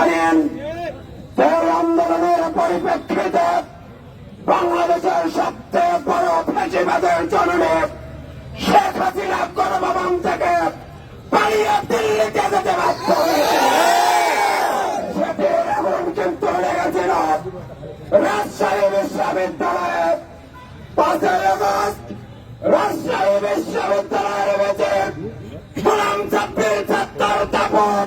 জানেন তের আন্দোলনের পরিপ্রেক্ষিতে বাংলাদেশের সবচেয়ে বড় ফেসিবাদের জননে শেখ হাসিনা গণভবন থেকে পালিয়ে দিল্লিতে যেতে বাধ্য রাজশাহী বিশ্ববিদ্যালয়ে। পাঁচই আগস্ট রাজশাহী বিশ্ববিদ্যালয়ের বেঁচে গোলাম ছাত্রের ছাত্র তাপক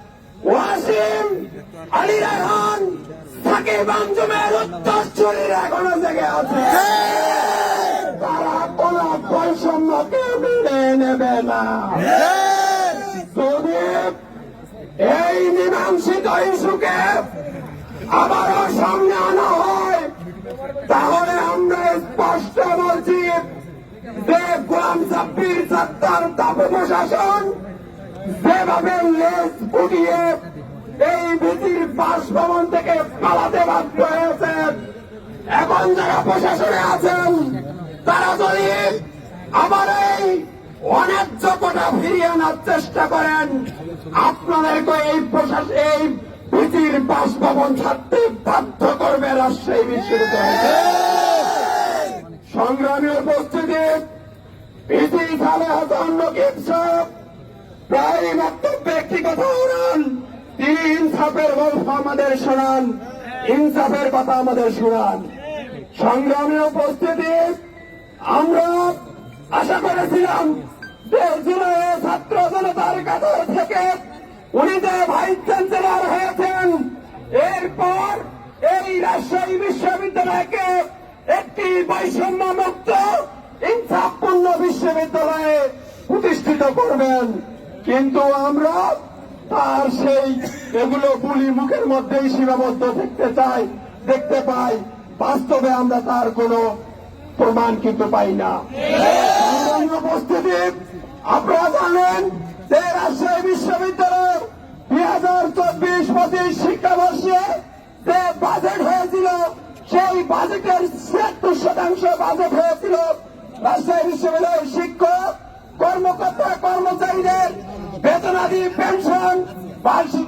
ওয়াসিম আলী রায়হান সাকিব আঞ্জুমের উত্তরসূরিরা এখনও জেগে আছে। তারা কোন বৈষম্যকে মেনে নেবে না। যদি এই মীমাংসিত ইস্যুকে আবারও সামনে আনা হয়। তাহলে আমরা স্পষ্ট বলছি যে গোলাম সাব্বির সত্তার তাপ প্রশাসন যেভাবে লেজ উঠিয়ে এই ভীতির বাসভবন থেকে পালাতে বাধ্য হয়েছে, এখন যারা প্রশাসনে আছেন, তারা যদি আবার এই অন্যায্য কোটা ফিরিয়ে আনার চেষ্টা করেন, আপনাদেরকে এই প্রশাসন এই ভীতির বাসভবন ছাড়তে বাধ্য করবে রাজশাহী বিশ্ববিদ্যালয়। সংগ্রামী উপস্থিতি পিসি সালে হাসান নকিব সাহেব প্রায় বক্তব্য একটি কথা শোনান তিনি ইনসাফের গল্প আমাদের শোনান। ইনসাফের কথা আমাদের শোনান। সংগ্রামী উপস্থিতি, আমরা আশা করেছিলাম ছাত্র জনতার কাতার থেকে উনি যে ভাইস চ্যান্সেলর হয়েছেন, এরপর এই রাজশাহী বিশ্ববিদ্যালয়কে একটি বৈষম্য মুক্ত ইনসাফপূর্ণ বিশ্ববিদ্যালয়ে প্রতিষ্ঠিত করবেন। কিন্তু আমরা তার সেই এগুলো গুলি মুখের মধ্যেই সীমাবদ্ধ দেখতে চাই, দেখতে পাই। বাস্তবে আমরা তার কোনো প্রমাণ কিন্তু পাই না। উপস্থিতি আপনারা জানেন যে রাজশাহী বিশ্ববিদ্যালয় দুই হাজার চব্বিশ পঁচিশ শিক্ষাবর্ষে যে বাজেট হয়েছিল, সেই বাজেটের ছিয়াত্তর শতাংশ বাজেট হয়েছিল রাজশাহী বিশ্ববিদ্যালয়ের শিক্ষক কর্মকর্তা কর্মচারীদের বেতনাদি পেনশন বার্ষিক